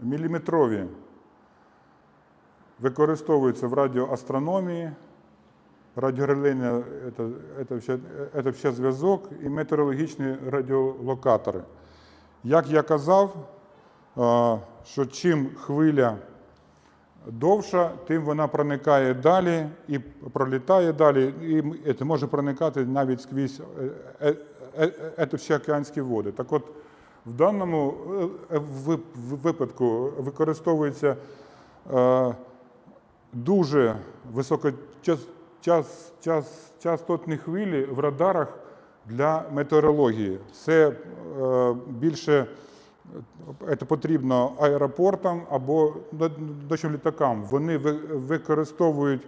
Міліметрові використовуються в радіоастрономії, радіорелейне це, ще, зв'язок і метеорологічні радіолокатори. Як я казав, що чим хвиля довша, тим вона проникає далі і пролітає далі, і може проникати навіть скрізь е, е, е, океанські води. Так от, в даному випадку використовується дуже високочастотні хвилі в радарах для метеорології. Це більше це потрібно аеропортам або дощим літакам. Вони використовують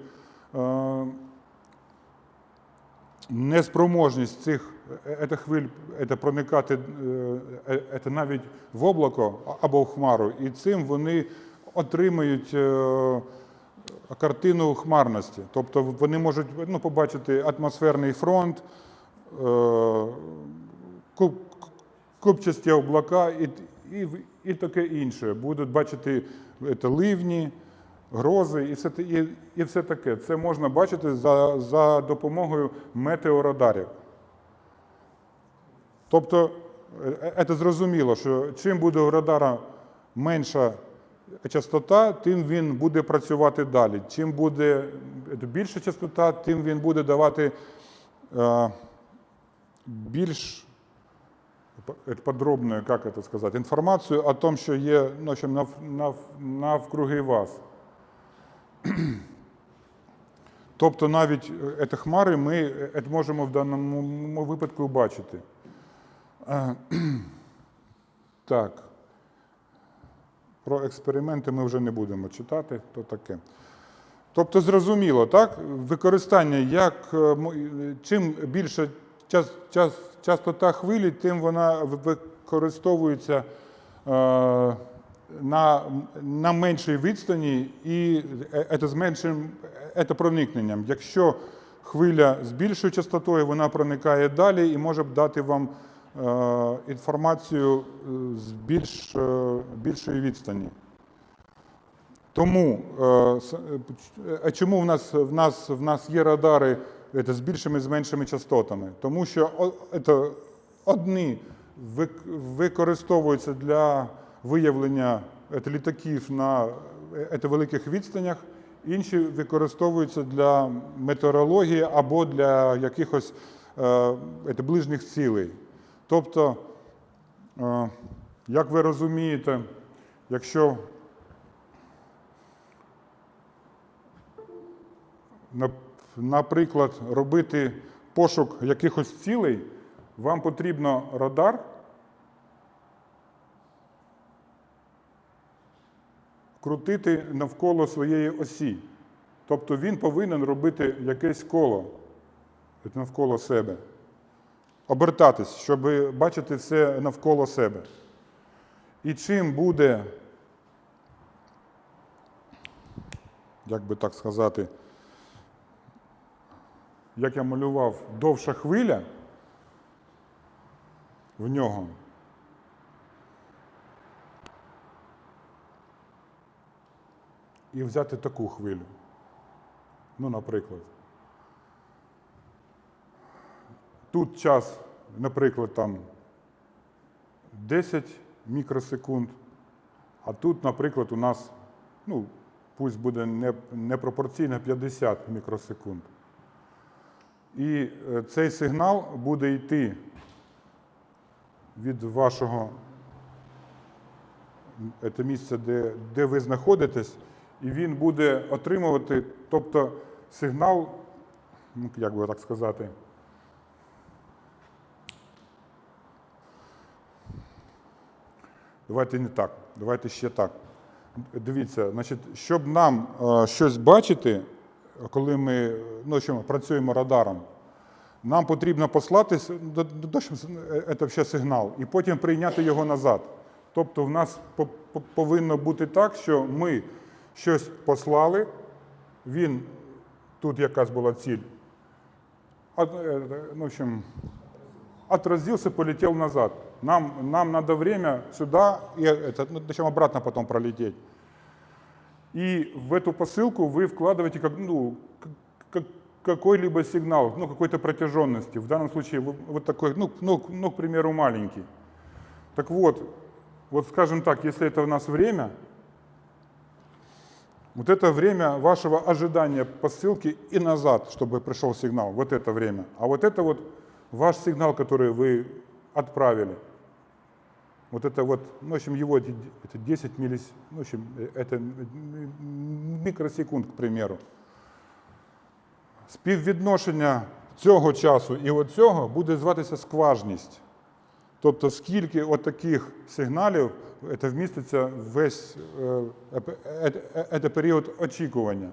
е, неспроможність цих е, е, хвиль проникати навіть в облако або в хмару, і цим вони отримують картину хмарності. Тобто вони можуть ну, побачити атмосферний фронт, купчасті облака і, і, і таке інше. Будуть бачити е, ливні, грози і все, і, і все таке. Це можна бачити за, за допомогою метеорадарів. Тобто, е, це зрозуміло, що чим буде у радара менша частота, тим він буде працювати далі. Чим буде більша частота, тим він буде давати е, більш подробную, как это сказать, информацию о том, що є ну, нав, нав, навкруги вас. Тобто навіть е, це хмари ми е, можемо в даному випадку бачити. Е, Так. Про експерименти ми вже не будемо читати, то таке. Тобто зрозуміло, так? Використання, як е, е, чим більша час, час, частота хвилі, тим вона використовується е, на, на меншій відстані і е, це з меншим е, це проникненням. Якщо хвиля з більшою частотою, вона проникає далі і може дати вам е, інформацію е, з більш, е, більшої відстані. Тому е, е, а чому в нас, в нас, в нас є радари з більшими і з меншими частотами? Тому що це одні використовуються для виявлення літаків на це великих відстанях, інші використовуються для метеорології або для якихось це, ближніх цілей. Тобто, е, як ви розумієте, якщо Нап- Наприклад, робити пошук якихось цілей, вам потрібно радар, крутити навколо своєї осі. Тобто він повинен робити якесь коло навколо себе, обертатись, щоб бачити все навколо себе. І чим буде, як би так сказати, як я малював, довша хвиля в нього. І взяти таку хвилю. Ну, наприклад. Тут час, наприклад, там 10 мікросекунд, а тут, наприклад, у нас, ну, пусть буде не, непропорційно 50 мікросекунд. І е, цей сигнал буде йти від вашого це місце, де, де ви знаходитесь, і він буде отримувати, тобто сигнал, ну, як би так сказати, давайте не так, давайте ще так. Дивіться, значить, щоб нам е, щось бачити, коли ми ну, що ми працюємо радаром, нам потрібно послати с- до, до, до що це це ще сигнал і потім прийняти його назад. Тобто в нас по- по- повинно бути так, що ми щось послали, він тут якась була ціль, от, э, ну, в общем, отразился, полетел назад. Нам, нам надо время сюда, и это, ну, зачем обратно потом пролететь. И в эту посылку вы вкладываете как, ну, к- как- какой-либо сигнал, ну, какой-то протяженности. В данном случае вот такой, ну, ну, ну, к примеру, маленький. Так вот, вот скажем так, если это у нас время, вот это время вашего ожидания посылки и назад, чтобы пришел сигнал, вот это время. А вот это вот ваш сигнал, который вы отправили. Вот это вот, ну, в общем, его это 10 миллис, ну, в общем, э, это м- мікросекунд, к примеру. Співвідношення цього часу і оцього цього буде зватися скважність. Тобто, скільки от таких сигналів це вміститься весь е, е, е, е, е, очікування.